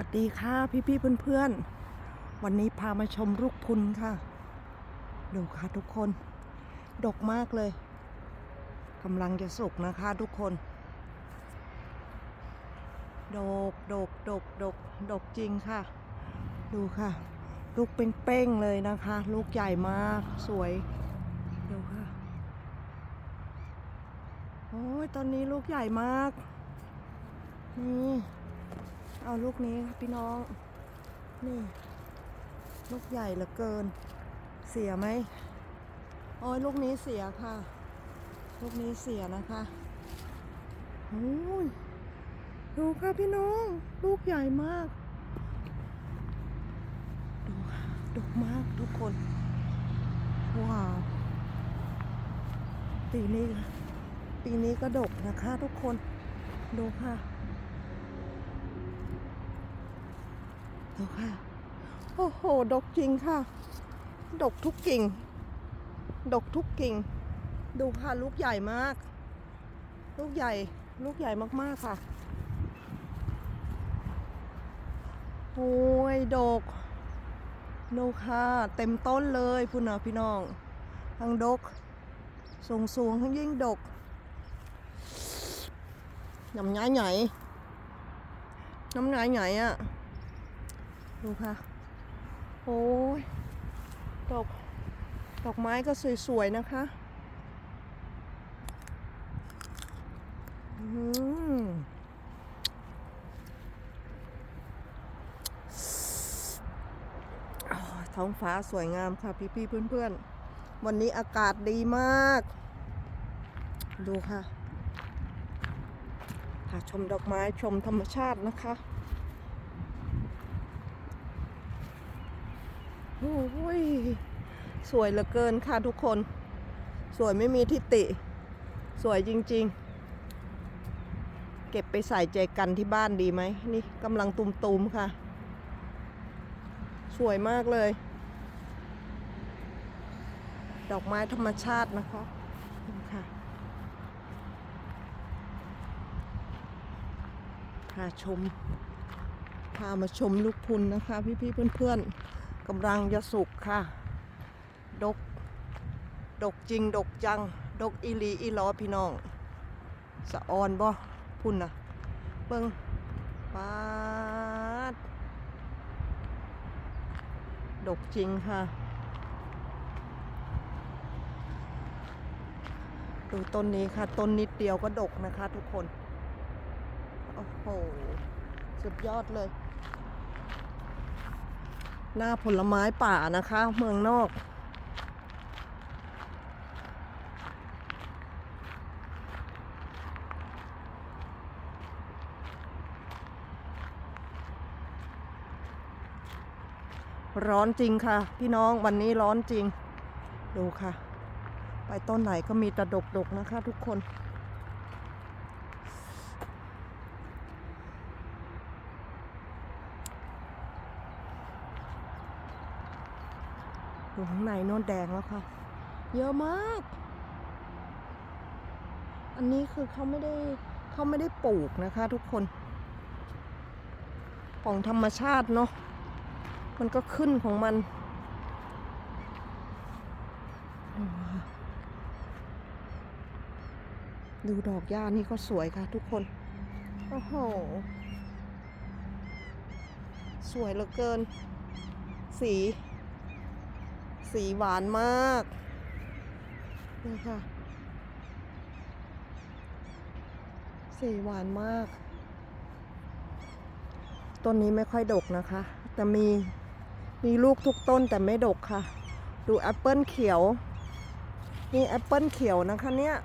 วัสดีค่ะพี่พี่ๆเพื่อนๆ วันนี้พามาชมลูกพุนค่ะ ดูค่ะทุกคน ดกมากเลยกำลังจะสุกนะคะทุกคน ดกดกดกดกดกจริงค่ะ ดูค่ะ ลูกเป้งๆเลยนะคะ ลูกใหญ่มากสวย ดูค่ะ โอ้ยตอนนี้ลูกใหญ่มาก นี่ เอาลูกนี้ค่ะพี่น้อง นี่ ลูกใหญ่เหลือเกิน เสียไหมโอ้ยลูกนี้เสียค่ะ ลูกนี้เสียนะคะโอ้ยดูค่ะพี่น้อง ลูกใหญ่มาก ดูดกมากทุกคน ว้าว ปีนี้ ปีนี้ก็ดกนะคะทุกคน ดูค่ะ ดูค่ะ โอ้โห ดกจริงค่ะ ดกทุกกิ่ง ดกทุกกิ่ง ดูค่ะลูกใหญ่มาก ลูกใหญ่ ลูกใหญ่มากๆค่ะ โอ้ย ดกดูค่ะ เต็มต้นเลยพุ่นนะพี่น้อง ทั้งดก สูงสูงๆทั้งยิ่งดกน้ำย้ายใหญ่น้ำย้ายใหญ่อะ ดูค่ะ โอ้ยดอกดอกไม้ก็สวย ๆ นะคะอืมท้องฟ้าสวยงามค่ะ พี่ๆเพื่อนๆ วันนี้อากาศดีมาก ดูค่ะพาชมดอกไม้ชมธรรมชาตินะคะ โอ้ย สวยเหลือเกินค่ะทุกคน สวยไม่มีทิฏฐิสวยจริง ๆ เก็บไปใส่ใจกันที่บ้านดีไหม นี่กำลังตุมๆค่ะ สวยมากเลย ดอกไม้ธรรมชาตินะคะค่ะพาชม พามาชมลูกพุนนะคะ พี่ๆเพื่อนๆ กำลังจะสุกค่ะ ดก ดกจริง ดกจัง ดกอีหลีอีหลอพี่น้อง สะออนบ่พุ่นนะเบิ่งปาด ดกจริงค่ะ ดูต้นนี้ค่ะ ต้นนิดเดียวก็ดกนะคะทุกคน โอ้โห สุดยอดเลย หน้าผลไม้ป่านะคะ เมืองนอก ร้อนจริงค่ะ พี่น้องวันนี้ร้อนจริง ดูค่ะ ไปต้นไหนก็มีต่ดกๆนะคะทุกคน ดูข้างในโน่นแดงแล้วค่ะ เยอะมาก อันนี้คือเขาไม่ได้เขาไม่ได้ปลูกนะคะ ทุกคน ของธรรมชาติเนาะ มันก็ขึ้นของมัน ดูดูดอกหญ้านี่ก็สวยค่ะ ทุกคน โอ้โห สวยเหลือเกิน สี สีหวานมากนี่ค่ะ สีหวานมาก ต้นนี้ไม่ค่อยดกนะคะ แต่มีมีลูกทุกต้นแต่ไม่ดกค่ะ ดูแอปเปิลเขียว นี่แอปเปิลเขียวนะคะเนี่ย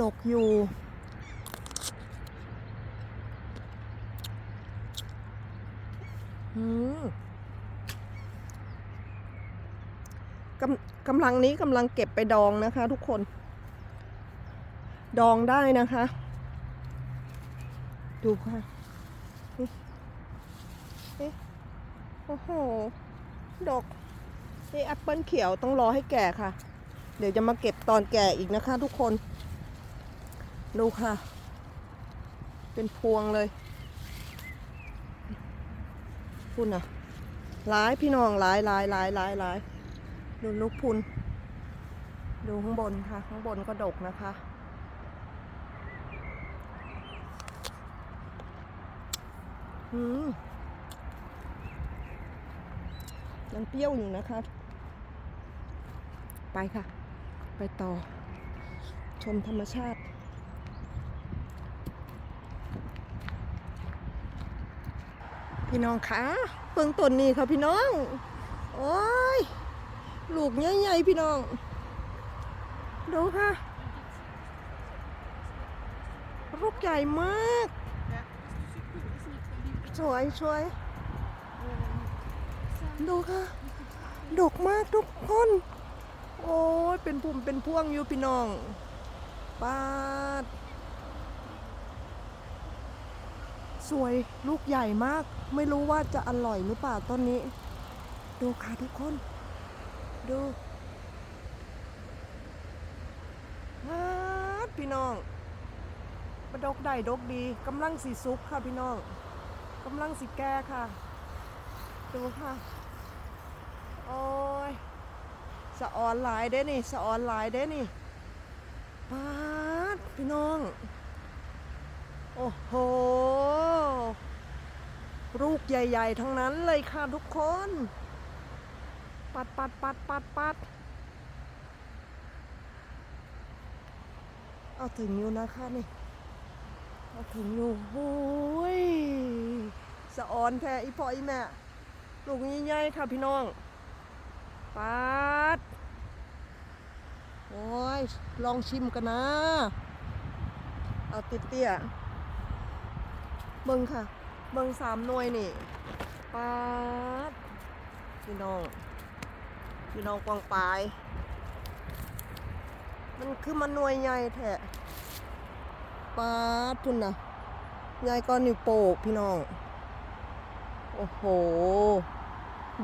ดกอยู่ อืม กำกำลังนี้กำลังเก็บไปดองนะคะ ทุกคน ดองได้นะคะ ดูค่ะนี่โอ้โห ดอกนี่แอปเปิลเขียวต้องรอให้แก่ค่ะ เดี๋ยวจะมาเก็บตอนแก่อีกนะคะ ทุกคน ดูค่ะ เป็นพวงเลย คุณอะหลายพี่น้องหลายหลายหลายหลายหลายดูลูกพุนดูข้างบนค่ะ ข้างบนก็ดกนะคะ อืมยังเปรี้ยวอยู่นะคะ ไปค่ะ ไปต่อ ชมธรรมชาติ พี่น้องคะเพิ่งต้นนี้ค่ะพี่น้อง โอ้ย ลูกใหญ่ๆพี่น้อง ดูค่ะลูกใหญ่มาก สวยสวยดูค่ะ ดกมากทุกคน โอ้ยเป็นปุ่มเป็นพวงอยู่พี่น้องปาด สวยลูกใหญ่มาก ไม่รู้ว่าจะอร่อยหรือเปล่าต้นนี้ ดูค่ะทุกคน ดูปาดพี่น้องมาดกได้ดกดีกำลังสีซุกค่ะพี่น้องกำลังสีแก่ค่ะ ดูค่ะ โอ้ยสะออนหลายเด้นี่สะออนหลายเด้นี่ปาดพี่น้อง โอ้โห ลูกใหญ่ ๆ ทั้งนั้นเลยค่ะทุกคน ปัดปัดปัดปัดปัดเอาถึงอยู่นะคะนี่ เอาถึงอยู่โอ้ยสะออนแท้อีพ่ออีแม่ ลูกใหญ่ๆค่ะพี่น้องปัดโอ้ย ลองชิมกันนะ เอาติเตี้ย เบิงค่ะ เบิงสามหน่วยนี่ปัดพี่น้องพี่น้องกวางปลาย มันคือมันหน่วยใหญ่แท้ปัดพุ่นนะใหญ่ก้อนนิ้วโป้พี่น้อง โอ้โห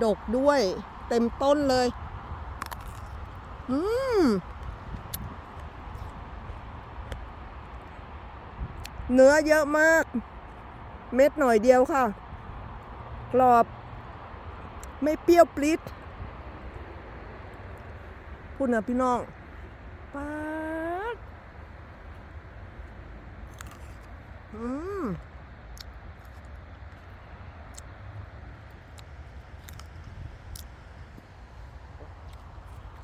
ดกด้วย เต็มต้นเลย อืมเนื้อเยอะมาก เม็ดหน่อยเดียวค่ะ กรอบ ไม่เปรี้ยวปลิดพูดนะพี่น้องป๊าดอืม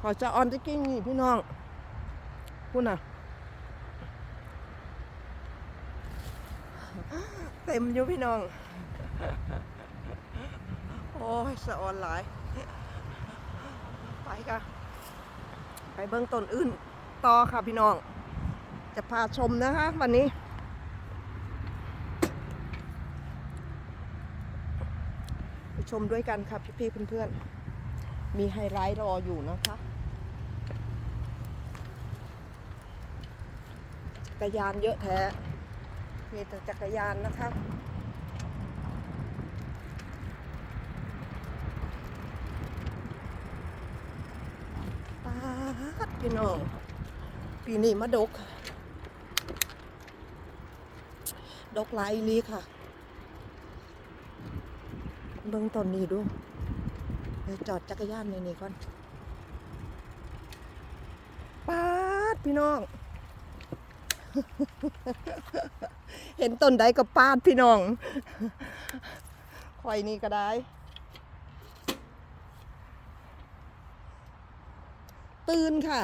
ขอจะออนจะกิ้งนี่พี่น้องพูดน่ะ เต็ มอยู่พี่น้อง โอ้ยสะออนหลาย ไปค่ะ ไปเบื้องต้นอื่นต่อค่ะพี่น้อง จะพาชมนะคะวันนี้ ไปชมด้วยกันค่ะพี่ๆเพื่อนๆ มีไฮไลท์รออยู่นะคะจักรยานเยอะแท้ มีแต่จักรยานนะคะปาดพี่น้อง ปีนี้มาดก ดกลายลีค่ะ เบิ่งต้นนี้ดูจอดจักรยานในนี้ก่อนปาดพี่น้อง เห็นต้นใดก็ปาดพี่น้องคอยนี่ก็ได้ตื่นค่ะ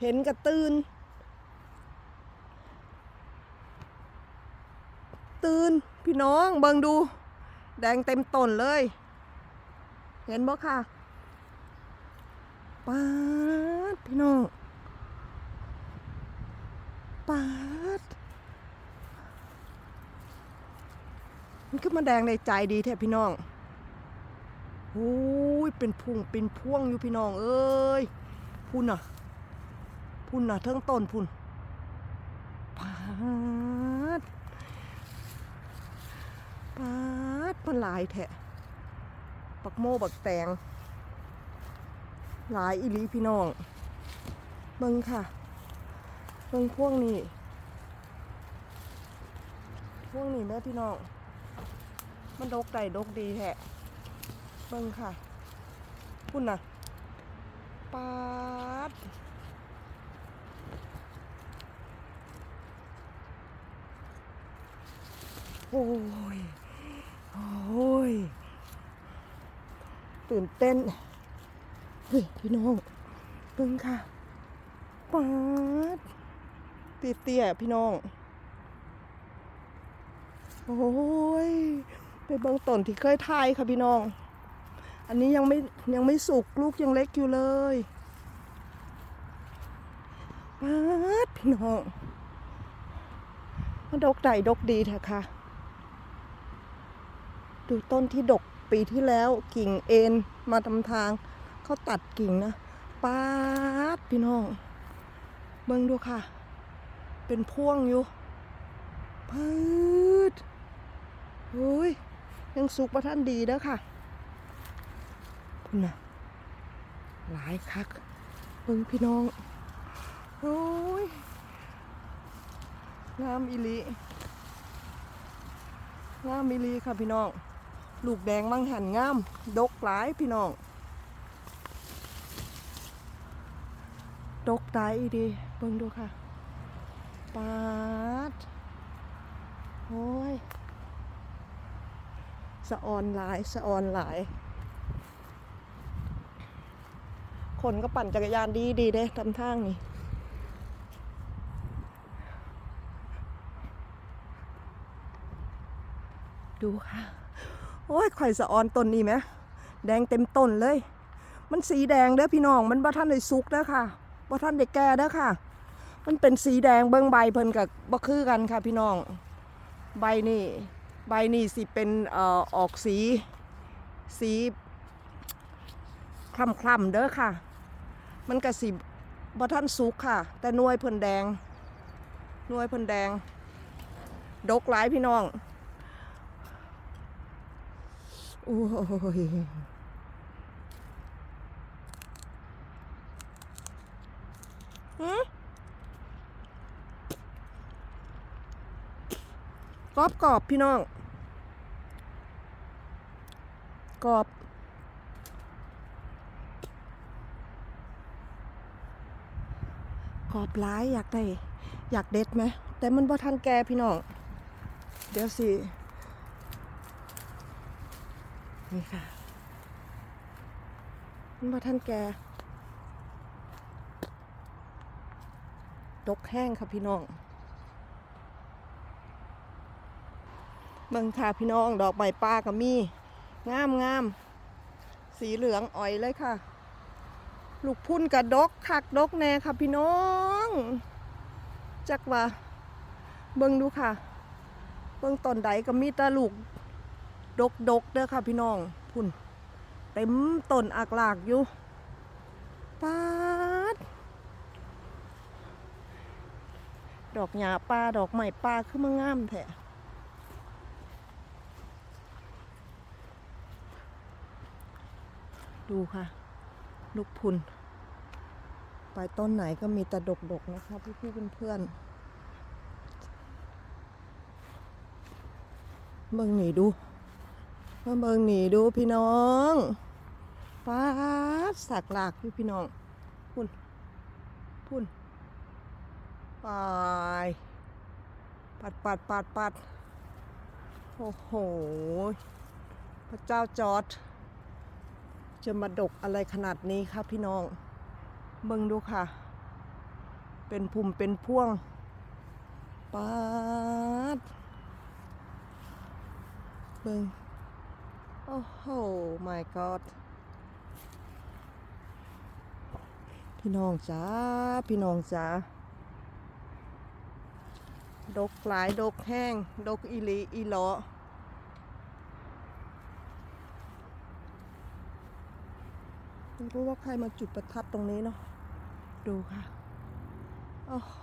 เห็นกับตื่น ตื่น พี่น้องเบิ่งดู แดงเต็มต้นเลย เห็นบ่ค่ะปาดพี่น้อง ปาดมันขึ้นมาแดงในใจดีแท้พี่น้องโอ้ยเป็นพุ่งเป็นพ่วงอยู่พี่น้อง เอ้ยพุ่นน่ะ พุ่นน่ะเทั้งต้นพุ่นปาดปาดมันหลายแทะปักโมบักแตง หลายอีลีพี่น้องเบิ่งค่ะ เบิ่งพวกนี้พวกนี้เด้อพี่น้อง มันดกได้ดกดีแท้เบิ่งค่ะพุ่นน่ะปาดโอ้ย โอ้ย ตื่นเต้นเฮ้ยพี่น้องเบิ่งค่ะปาด เตี้ยๆพี่น้อง โอ้ยไปเบิ่งต้นที่เคยทายค่ะพี่น้อง อันนี้ยังไม่ยังไม่สุกลูกยังเล็กอยู่เลยปาดพี่น้องมันดกใดดกดีเถอะค่ะ ดูต้นที่ดกปีที่แล้วกิ่งเอ็นมาทำทาง เขาตัดกิ่งนะปาดพี่น้อง เบิ่งดูค่ะ เป็นพ่วงอยู่พืดเฮ้ย ยังสุกประท่านดีเด้อค่ะพุ่นน่ะ หลายคักเบิ่งพี่น้อง โอ้ยงามอีหลีงามอีหลีค่ะพี่น้อง ลูกแดงมังหันงาม ดกหลายพี่น้อง ดกตายอีดีเบิ่งดูค่ะ ปาดโอ้ยสะออนหลายสะออนหลาย คนก็ปั่นจักรยานดีดีเด้ทำทางนี่ดูค่ะ โอ้ยข่อยสะออนต้นนี้ไหม แดงเต็มต้นเลย มันสีแดงเด้อพี่น้อง มันบ่ท่านได้สุกเด้อค่ะบ่ท่านได้แก่เด้อค่ะ มันเป็นสีแดงเบิ่งใบเพิ่นกับบ่คือกันค่ะพี่น้อง ใบนี่ใบนี่สิเป็นเอ่อออกสี สีคล้ำคล้ำเด้อค่ะ มันกระสิบ่ท่านสุกค่ะ แต่นวยเพิ่นแดงนวยเพิ่นแดง ดกหลายพี่น้องโอ้ยหืก อบกรอบพี่น้องกรอบกรอบร้ายอยากได้อยากเด็ดไหมแต่มันบ่ทันแกพี่น้อง เดี๋ยวสิ นี่ค่ะ มันบ่ทันแกดกแห้งค่ะพี่น้อง เบิ่งค่ะพี่น้องดอกใบปลาก็มีงามงามสีเหลืองอ่อยเลยค่ะ ลูกพุ่นกับดกคักดกแน่ค่ะพี่น้อง จักว่าเบิ่งดูค่ะ เบิ่งต้นใดก็มีต่ลูกดกดกเด้อค่ะพี่น้องพุ่นเต็มต้นอากหลากอยู่ปาดดอกหญ้าป่าดอกไม้ป่าคือมางามแท้ ดูค่ะ ลูกพุนไปต้นไหนก็มีแต่ดกๆนะคะพี่พี่ๆเพื่อนๆเบิ่งหนีดูมาเบิ่งหนีดูพี่น้องป้าสักหลากพี่พี่น้องพุ่นพุ่นปายปัดปัดปัดปัดโอ้โห พระเจ้าจอร์ด จะมาดกอะไรขนาดนี้ครับพี่น้องเบิ่งดูค่ะ เป็นพุ่มเป็นพ่วงปาดเบิ่งโอ้โห my god พี่น้องจ้า พี่น้องจ้า ดกหลาย ดกแห้ง ดกอีหลีอีหลอ ไม่รู้ว่าใครมาจุดประทัดตรงนี้เนาะดูค่ะโอ้โห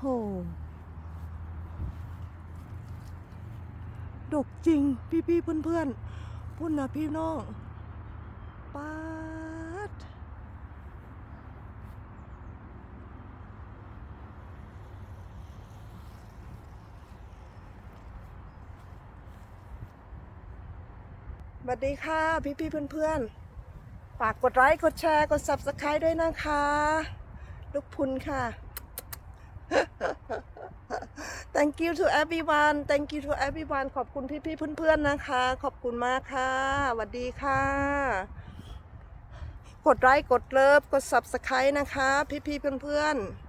ดกจริงพี่พี่เพื่อนๆพุ่นนะพี่น้องป๊าดวัสดีค่ะพี่พี่ๆเพื่อน ฝากกดไลค์ กดแชร์ กด subscribe ด้วยนะคะ ลูกพุนค่ะ thank you to everyone thank you to everyone ขอบคุณพี่พี่ๆเพื่อนๆนะคะ ขอบคุณมากค่ะสวัสดีค่ะ กดไลค์ กดเลิฟ กด subscribe นะคะ พี่พี่ๆเพื่อนๆ